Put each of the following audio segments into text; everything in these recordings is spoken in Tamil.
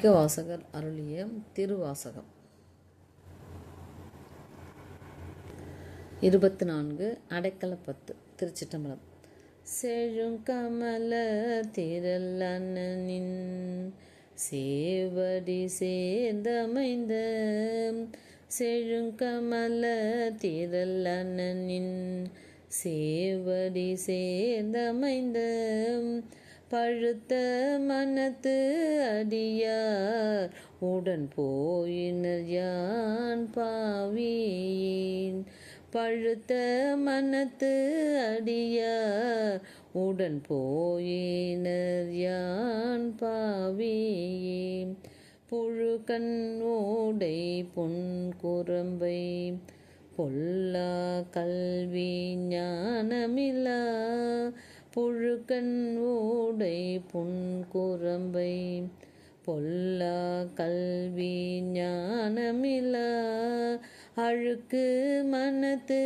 மாணிக்க வாசகர் அருளிய திருவாசகம். இருபத்தி நான்கு அடைக்கலப்பத்து திருச்சிட்டம்பலம் செழுங்கமல திரளனின் சேவடி சேர்ந்தமைந்த செழுங்கமல திரளனின் சேவடி சேர்ந்தமைந்த பழுத்த மனத்து அடியார். உடன் போயினர் யான் பாவியேன். பழுத்த மனத்து அடியார். உடன் போயினர் யான் பாவியேன். புழுக்கண் ஓடை பொன் குரம்பை. பொல்லா கல்வி ஞானமில்லா. புழுக்கண் ஓடை புன்குரம்பை பொல்லா கல்வி ஞானமில்லா அழுக்கு மனத்து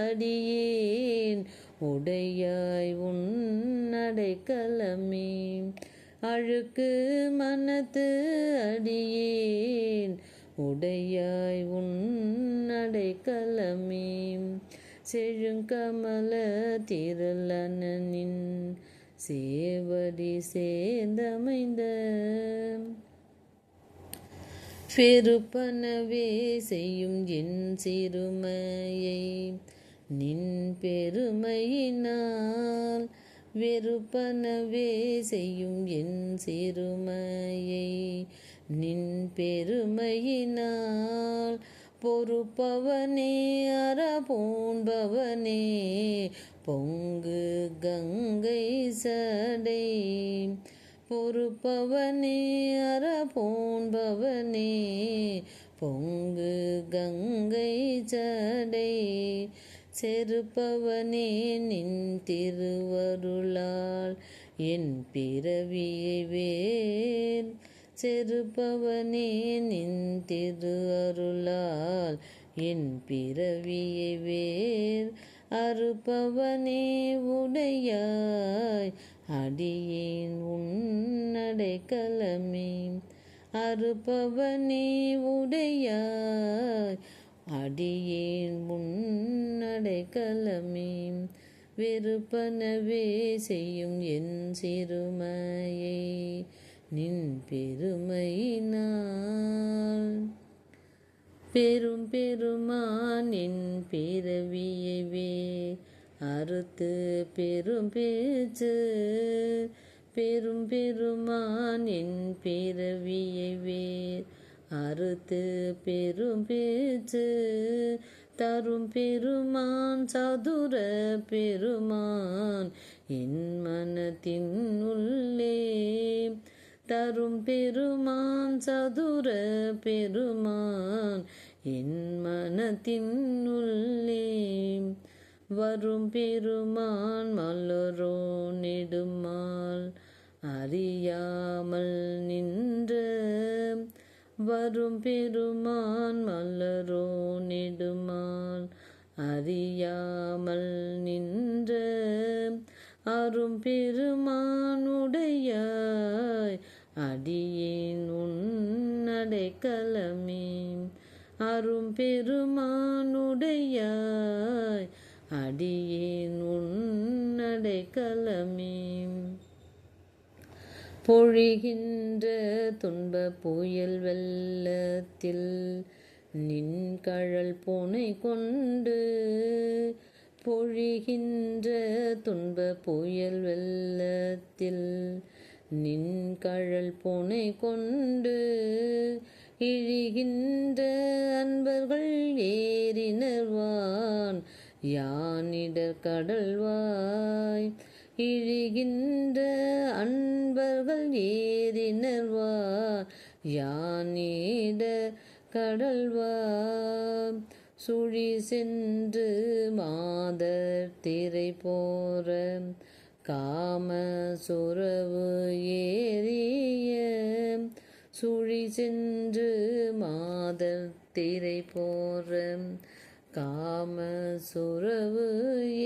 அடியேன் உடையாய் உன்னடைக்கலமே அழுக்கு மனத்து அடியேன் உடையாய் உன்னடைக்கலமே செழுங்கமல திரளனின் சேவடி சேர்ந்தமைந்த பெருப்பனவே செய்யும் என் சிறுமையை நின் பெருமையினால் வெறுப்பனவே செய்யும் என் சிறுமையை நின் பெருமையினால் பொறுப்பவனே அறபோன்பவனே பொங்கு கங்கை சடை. பொறுப்பவனே அறபோன்பவனே பொங்கு கங்கை சடை. செருப்பவனே நின் திருவருளால் என் பிறவியை வேல் செருப்பவனே நின் திரு அருளால் என் பிறவியை வேர் அறுப்பவனே உடையாய். அடியேன் உன்னடைக்கலமே அறுப்பவனே உடையாய். அடியேன் முன்னடைக்கலமே வெறுப்பனவே செய்யும் என் சிறுமையை. நின் பெருமையினால். பெரும் பெருமான் என் பிறவியவே அறுத்து பெரும் பேச்சு. பெரும் பெருமான் என் பிறவியவே அறுத்து பெரும் பேச்சு. தரும் பெருமான் சதுர பெருமான் என் மனத்தின் உள்ளே தரும் பெருமான் சதுர பெருமான் என் மனத்தின் உள்ளே வரும் பெருமான் மலரோ நெடுமால் அறியாமல் நின்று வரும் பெருமான் மலரோ நெடுமால் அறியாமல் நின்று அரும் பெருமானுடையாய் அடியேன் உன்னடை உன்னடைக்கலமே அரும் பெருமானுடையாய். அடியேன் உன்னடை உன்னடைக்கலமே பொழிகின்ற துன்ப புயல் வெள்ளத்தில் நின் கழல் புனை கொண்டு பொழிகின்ற துன்ப புயல் வெள்ளத்தில் நின் கழல் பூனை கொண்டு இழிகின்ற அன்பர்கள் ஏறினர்வான். யானிடர் கடல்வாய் இழிகின்ற அன்பர்கள் ஏறினர்வார் யானிட கடல்வார் சுழி சென்று மாதர் திரை போற காம சுரவு ஏறிய சுழி சென்று மாதர் திரை போற காம சுரவு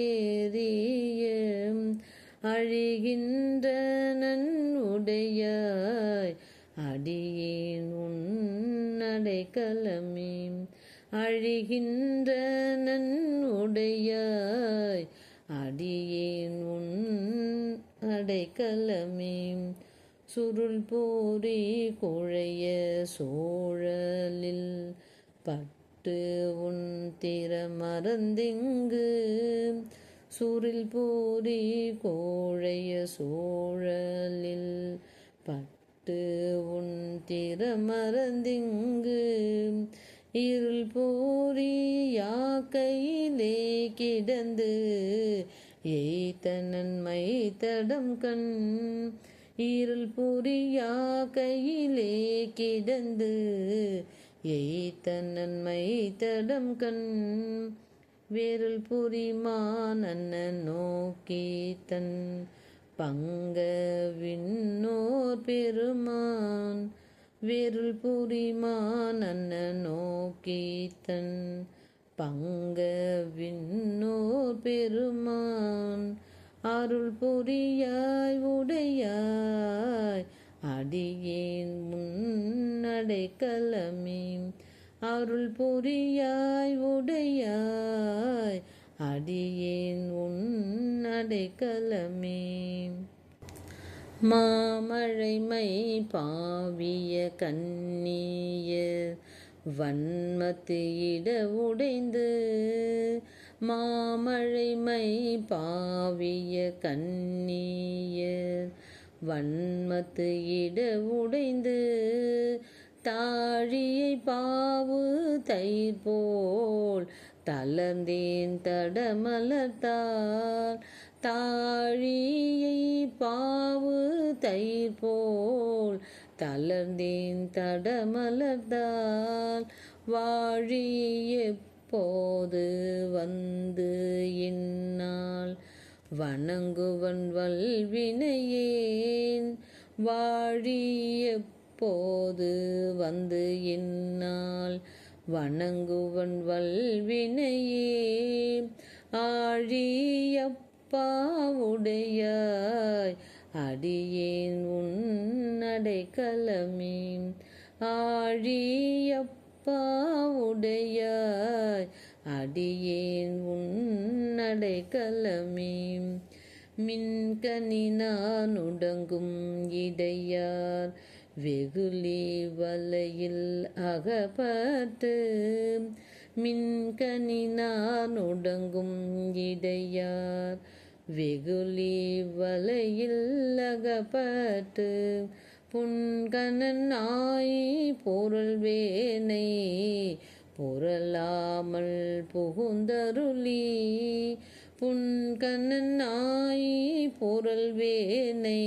ஏறிய அழிகின்ற நன் உடையாய் அடியேன் உன்னடைக்கலமே அழிகின்ற நன்னுடையாய் அடியேன் உன் அடைக்கலமே சுருள் போரி குழைய சோழலில் பட்டு உன் திற மறந்திங்கு சுரில் போரி கோழைய சோழலில் பட்டு உன் திற மறந்திங்கு இருள் போரி யாக்கையிலே கிடந்து எய்த்த நன்மை தடம் கண். இருள் புரியா கையிலே கிடந்து எய்த்த நன்மை தடம் கண். வேருள் புரிமான் அண்ணன் நோக்கி தன் பங்க விண்ணோர் பெருமான். வேருள் புரிமான் அண்ணன் நோக்கி தன் பங்க விண்ணோர் பெருமான். அருள் புரியாய் உடையாய் அடியேன் முன்னடைக்கலமே அருள் புரியாய் உடையாய் அடியேன் உன்னடைக்கலமே மாமழைமை பாவிய கண்ணியர் வன்மத்து இட உடைந்து மாமழைமை பாவிய கண்ணியர். வன்மத்து இட உடைந்து தாழியை பாவு தயிர் போல் தளர்ந்தேன் தடமலர்த்தால் தாழியை பாவு தயிர் போல் தளர்ந்தேன் தடமலர்ந்தால் வாழி எப்போது வந்து என்னால்? வணங்குவன் வல்வினையேன் வாழி எப்போது வந்து என்னால்? வணங்குவன் வல்வினையே ஆழியப்பாவுடையாய் அடியேன் உன்னடை உன்னடைக்கலமே ஆழியப்பாவுடையாய் அடியேன் உன்னடை கலமே மின்கனி நான் உடங்கும் இடையார். வெகுளி வலையில் அகப்பட்டு மின்கனி நான் உடங்கும் இடையார். வெகுளி வலையில் அகப்பட்டு புன்கணன் நாய் பொருள் வேனை பொருளாமல் புகுந்தருளி புன்கணன் நாய் பொருள் வேனை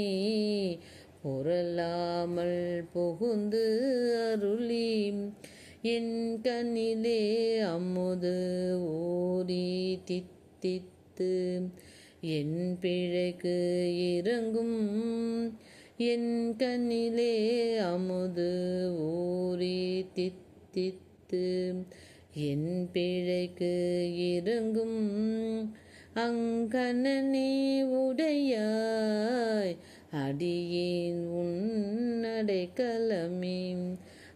பொருளாமல் புகுந்து அருளி என் கண்ணிலே அம்முது ஓரி தித்தித்து என் பிழைக்கு இறங்கும். என் கண்ணிலே அமுது ஊறி தித்தித்து. என் பிழைக்கு இறங்கும். அங்கனே உடையாய். அடியேன் உன்னடைக்கலமே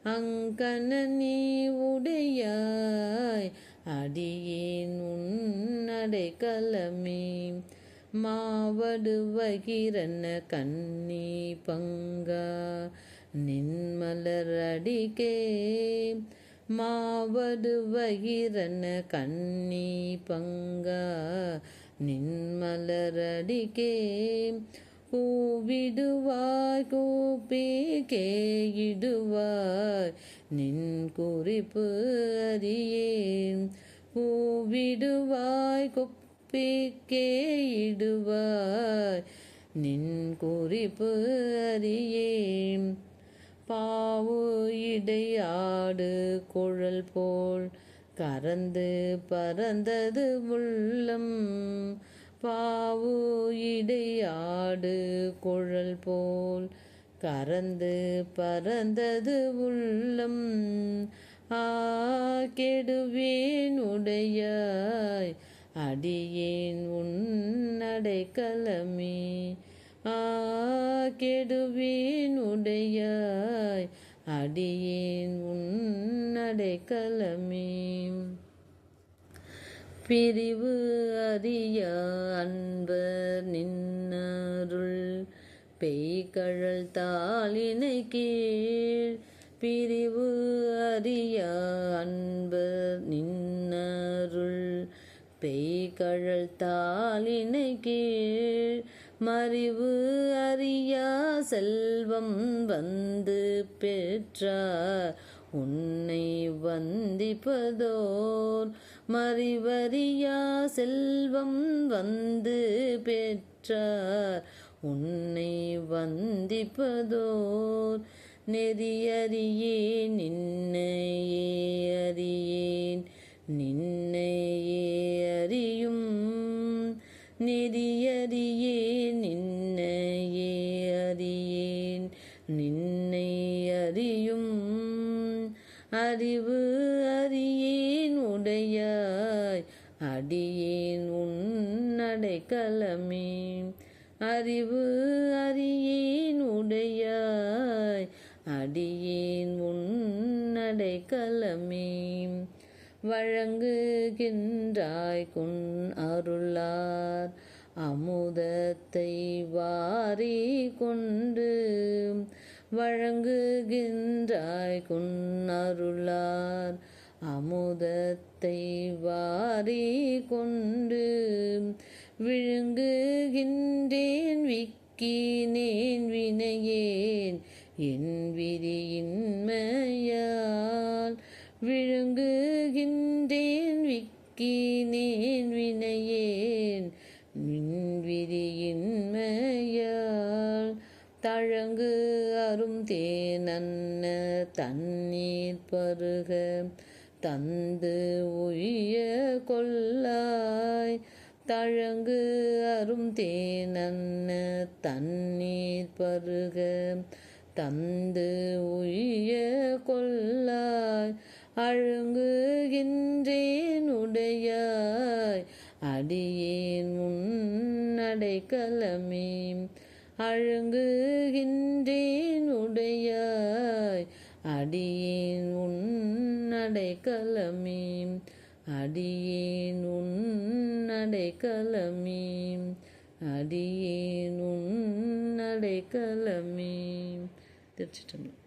அங்கனே உடையாய். அடியேன் உன்னடைக்கலமே மாவடு மாவடுவகிரன கண்ணி பங்கா நின்மலர் மாவடுவகிரன மாவடு கண்ணி பங்கா நின்மலரடிக்கே கூவிடுவாய் கூப்பி கேயிடுவாய் நின் குறிப்பு அறியேன். கூவிடுவாய் கொப்ப கேயிடுவாய் நின் குறிப்பு அறியேன். பாவு இடையாடு குழல் போல் கறந்து பறந்தது உள்ளம். பாவு இடையாடு குழல் போல் கறந்து பறந்தது உள்ளம். ஆ கெடுவேன் உடையாய். அடியேன் உன்னடை கலமே. ஆ கெடுவேன் உடையாய். அடியேன் உன்னடை கலமே. பிரிவு அறிய அன்பர் நின்னருள் பெய்கழல் தாளினை கீழ். பிரிவு அறிய அன்பர் நின்னருள் பெய்கழல் தாளினை கீழ் மறிவு அறியா செல்வம் வந்து பெற்றார். உன்னை வந்திப்பதோர் மறிவறியா செல்வம் வந்து பெற்றார். உன்னை வந்திப்பதோர் நெறியறியே நின்னையே அறியேன் நின்னை அடியேன் உன்னடைக்கலமே. அறிவு அறியேன் உடையாய். அடியேன் உன்னடைக்கலமே. வழங்குகின்றாய் குன் அருளார். அமுதத்தை வாரி கொண்டு வழங்குகின்றாய் குன் அருளார். அமுதத்தை வாரி கொண்டு விழுங்குகின்றேன் விக்கினேன் வினையேன். என் விதியின்மையால் விழுங்குகின்றேன் விக்கினேன் வினையேன். விதியின்மையால் தழங்கு அரும் தேனன்ன தண்ணீர் பருக தந்து உய கொள்ளாய் தழங்கு அரும் தேனன்ன தண்ணீர் பருக. தந்து உய கொள்ளாய் அழுங்குகின்றேன் உடையாய். அடியேன் முன்னடை கலமே. அழுங்குகின்றேன் உடையாய். அடியேன் உன் உன்னடைக்கலமே அடியேன் உன்னடைக்கலமே அடியேன் உன்னடைக்கலமே திருச்சிட்டம்பலம்